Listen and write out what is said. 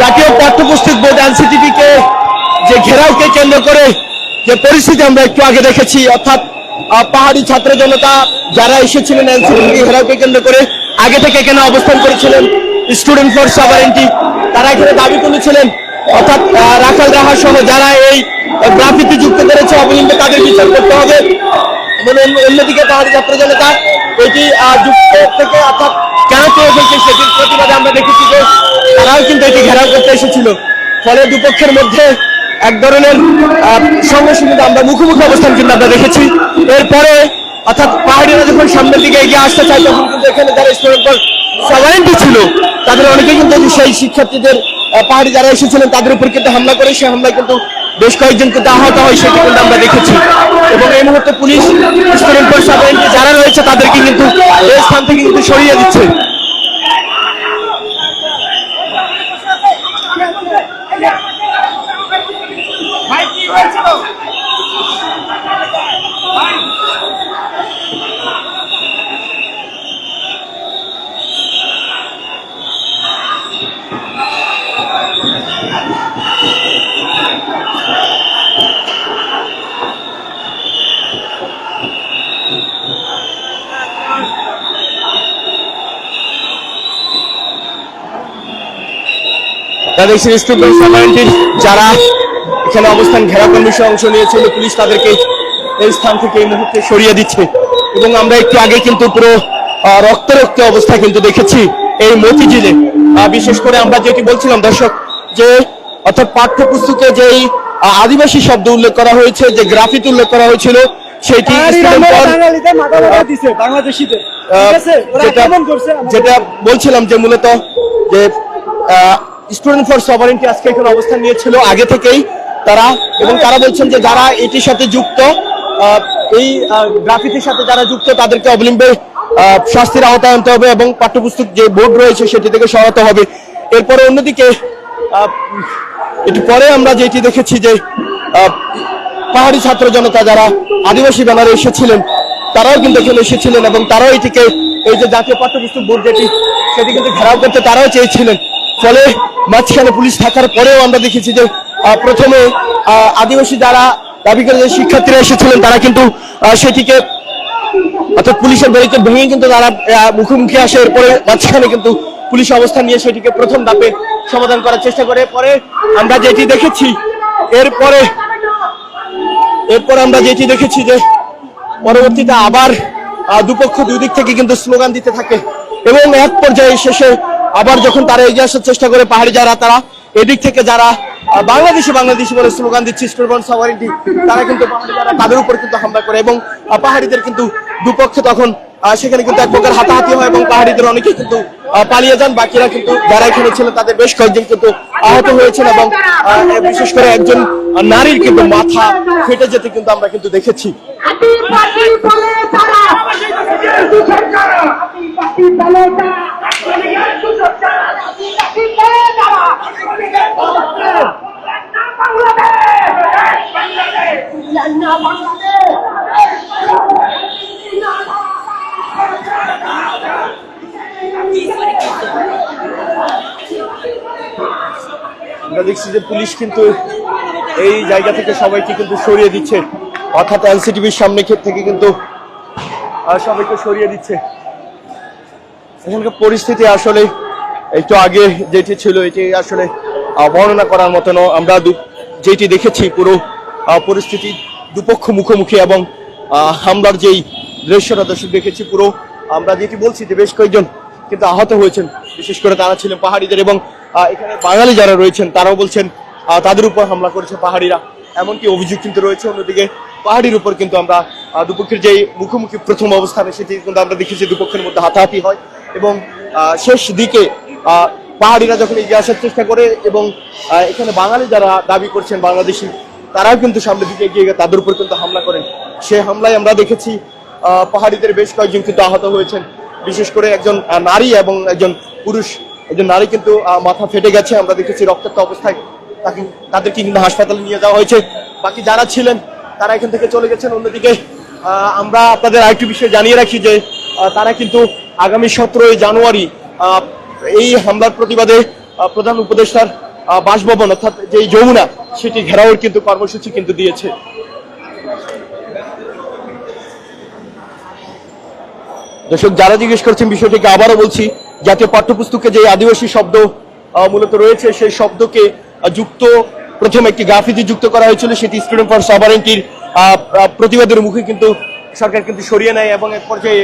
জাতীয় পাঠ্যপুস্তক board NCTB কে যে ঘেরাওকে কেন্দ্র করে যে পরিস্থিতি আমরা একটু আগে দেখেছি, অর্থাৎ পাহাড়ি ছাত্র জনতা যারা এসেছিলেন এনসিটিভি ঘেরাওকে কেন্দ্র করে, আগে থেকে এখানে অবস্থান করেছিলেন স্টুডেন্ট ফর সাভারেন্টি তারা এখানে দাবি করেছিলেন অর্থাৎ রাখাল রাহা সহ যারা এই গ্রাফিতি যুক্ত করেছে অবলম্বে তাদের বিচার করতে হবে। এবং অন্যদিকে পাহাড়ি ছাত্র জনতা এটি যুক্ত থেকে, অর্থাৎ, কেন ফেলছে সেটির প্রতিবাদে আমরা দেখেছি যে তারাও কিন্তু এটি ঘেরাও করতে এসেছিল। ফলে দুপক্ষের মধ্যে এক ধরনের আহ, সংঘর্ষের আমরা মুখোমুখি অবস্থান কিন্তু আমরা দেখেছি। এরপরে অর্থাৎ পাহাড়িরা যখন সামনের দিকে এগিয়ে আসতে চায় তখন কিন্তু এখানে যারা স্টুডেন্ট সবাইটি ছিল তাদের অনেকে কিন্তু সেই শিক্ষার্থীদের পাহাড়ি যারা এসেছিলেন তাদের উপর কিন্তু হামলা করে সেই হামলায় কিন্তু বেশ কয়েকজন কিন্তু আহত হয় সেটি কিন্তু আমরা দেখেছি। এবং এই মুহূর্তে পুলিশ স্টুডেন্ট সবাইটি যারা রয়েছে তাদেরকে কিন্তু এই স্থান থেকে কিন্তু সরিয়ে দিচ্ছে। তাদের স্টুডেন্ট সমাজটির যারা এখানে অবস্থান ঘেরা কর্মসূচি অংশ নিয়েছিল পুলিশ তাদেরকে এই স্থান থেকে এই মুহূর্তে সরিয়ে দিচ্ছে। এবং আমরা একটু আগে কিন্তু পুরো আহ, রক্ত রক্ত অবস্থা কিন্তু দেখেছি এই মতিঝিলে। বিশেষ করে আমরা যেটি বলছিলাম দর্শক যে অর্থাৎ পাঠ্যপুস্তকে যেই আদিবাসী শব্দ উল্লেখ করা হয়েছে যে গ্রাফিত উল্লেখ করা হয়েছিল সেটি যেটা বলছিলাম যে মূলত যে স্টুডেন্ট ফর সভারেন্টি আজকে এখানে অবস্থান নিয়েছিল আগে থেকেই তারা এবং তারা বলছেন যে যারা এটির সাথে যুক্ত এই গ্রাফিতির সাথে যারা যুক্ত তাদেরকে অবলম্বে আহ, শাস্তির আওতায় আনতে হবে এবং পাঠ্যপুস্তক যে বোর্ড রয়েছে সেটি থেকে সরাতে হবে। এরপরে অন্যদিকে আহ, একটু পরে আমরা যেটি দেখেছি যে পাহাড়ি ছাত্র জনতা যারা আদিবাসী ব্যানারে এসেছিলেন, তারাও কিন্তু এখানে এসেছিলেন এবং তারাও এটিকে এই যে জাতীয় পাঠ্যপুস্তক বোর্ড যেটি, সেটি কিন্তু ঘেরাও করতে তারাও চেয়েছিলেন। ফলে মাঝখানে পুলিশ থাকার পরেও আমরা দেখেছি যে প্রথমে আদিবাসী যারা দাবি করে যে শিক্ষার্থীরা এসেছিলেন, তারা কিন্তু সেটিকে অর্থাৎ পুলিশের ব্যারিকেড ভেঙে কিন্তু তারা মুখোমুখি আসে। এরপরে মাঝখানে কিন্তু পুলিশ অবস্থান নিয়ে সেটিকে প্রথম ধাপে সমাধান করার চেষ্টা করে। পরে আমরা যেটি দেখেছি, এরপরে, এরপর আমরা যেটি দেখেছি যে পরবর্তীতে আবার দুপক্ষ দুই দিক থেকে কিন্তু স্লোগান দিতে থাকে এবং এক পর্যায়ে শেষে আবার যখন তারা এগিয়ে আসার চেষ্টা করে, পাহাড়ি যারা, তারা এদিক থেকে যারা বাংলাদেশে বাংলাদেশি বলে স্লোগান দিচ্ছে, স্টুডেন্ট সাওয়ারিটি তারা কিন্তু পাহাড়ি তাদের উপর কিন্তু হামলা করে এবং পাহাড়িদের কিন্তু দুপক্ষে তখন সেখানে কিন্তু এক প্রকার হাতাহাতি হয় এবং পাহাড়িদের অনেকে কিন্তু পালিয়ে যান। বাকিরা কিন্তু যারা এখানে ছিলেন, তাদের বেশ কয়েকজন কিন্তু আহত হয়েছেন এবং বিশেষ করে একজন নারীর কিন্তু মাথা ফেটে যেতে কিন্তু আমরা কিন্তু দেখেছি। আদিবাসী বলে তারা আদিবাসী সরকার আদিবাসী বলে তারা আদিবাসী সরকার আদিবাসী বলে তারা বাংলাদেশ বাংলাদেশ বাংলাদেশ আমরা দেখছি যে পুলিশ কিন্তু এই জায়গা থেকে সবাইকে কিন্তু সরিয়ে দিচ্ছে অর্থাৎ এলসিটিভির সামনে ক্ষেত থেকে কিন্তু সবাইকে সরিয়ে দিচ্ছে এখানকার পরিস্থিতি আসলে একটু আগে যেটি ছিল, এটি আসলে বর্ণনা করার মতো নয়। আমরা যেটি দেখেছি, পুরো পরিস্থিতি দুপক্ষ মুখোমুখি এবং হামলার যেই দৃশ্যটা দর্শক দেখেছি, পুরো আমরা যেটি বলছি যে বেশ কয়েকজন কিন্তু আহত হয়েছেন বিশেষ করে তারা ছিলেন পাহাড়িদের এবং এখানে বাঙালি যারা রয়েছেন, তারাও বলছেন তাদের উপর হামলা করেছে পাহাড়িরা। এমনকি অভিযোগ কিন্তু রয়েছে, অন্যদিকে পাহাড়ির উপর কিন্তু আমরা দুপক্ষের যে মুখোমুখি প্রথম অবস্থানে, সেটি কিন্তু আমরা দেখেছি দুপক্ষের মধ্যে হাতাহাতি হয় এবং শেষ দিকে পাহাড়িরা যখন এগিয়ে আসার চেষ্টা করে এবং এখানে বাঙালি যারা দাবি করছেন বাংলাদেশি, তারাও কিন্তু সামনের দিকে এগিয়ে গিয়ে তাদের উপর কিন্তু হামলা করেন। সে হামলায় আমরা দেখেছি পাহাড়িদের বেশ কয়েকজন কিন্তু আহত হয়েছেন। বিশেষ করে একজন নারী এবং একজন পুরুষ। একজন নারী কিন্তু মাথা ফেটে গেছে। আমরা দেখেছি রক্তাক্ত অবস্থায় তাকে তাদেরকে কিন্তু হাসপাতালে নিয়ে যাওয়া হয়েছে। বাকি যারা ছিলেন, তারা এখান থেকে চলে গেছেন। অন্যদিকে আমরা আপনাদের আরেকটি বিষয় জানিয়ে রাখি যে তারা কিন্তু আগামী সতেরোই জানুয়ারি এই হামলার প্রতিবাদে প্রধান উপদেষ্টার বাসভবন, অর্থাৎ যে যমুনা, সেটি ঘেরাওয়ের কিন্তু কর্মসূচি কিন্তু দিয়েছে। দর্শক, যারা জিজ্ঞেস করছেন বিষয়টিকে আবারও বলছি জাতীয় পাঠ্যপুস্তকে যে আদিবাসী শব্দ মূলত রয়েছে, সেই শব্দকে যুক্ত, প্রথম একটি গ্রাফিতি যুক্ত করা হয়েছিল, সেটি স্টুডেন্ট ফর সভারেন্টির প্রতিবাদের মুখে কিন্তু সরকার কিন্তু সরিয়ে নেয় এবং এক পর্যায়ে